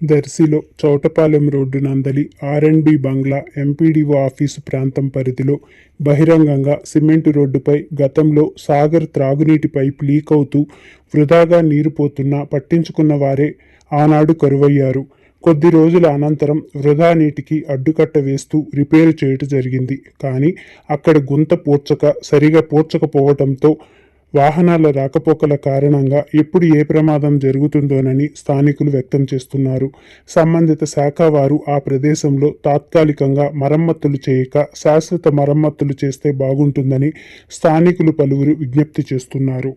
దర్శిలో Chowtapalem road నందలి R and B బంగ్లా MPDO office ప్రాంతం పరిధిలో బహిరంగంగా సిమెంటు రోడ్డుపై గతంలో సాగర్ త్రాగునీటి పైప్ లీక్ అవుతూ వృధాగా నీరు పోతున్నా పట్టించుకున్న వారే ఆనాడు కరువయ్యారు. కొద్ది రోజుల అనంతరం వృధా నీటికి అడ్డుకట్ట వేస్తూ రిపేరు చేయటం జరిగింది. కానీ అక్కడ గుంత పూడ్చక సరిగా పూడ్చకపోవడంతో వాహనాల రాకపోకల కారణంగా ఎప్పుడు ఏ ప్రమాదం జరుగుతుందోనని స్థానికులు వ్యక్తం చేస్తున్నారు. సంబంధిత శాఖ వారు ఆ ప్రదేశంలో తాత్కాలికంగా మరమ్మతులు చేయక శాశ్వత మరమ్మతులు చేస్తే బాగుంటుందని స్థానికులు పలువురు విజ్ఞప్తి చేస్తున్నారు.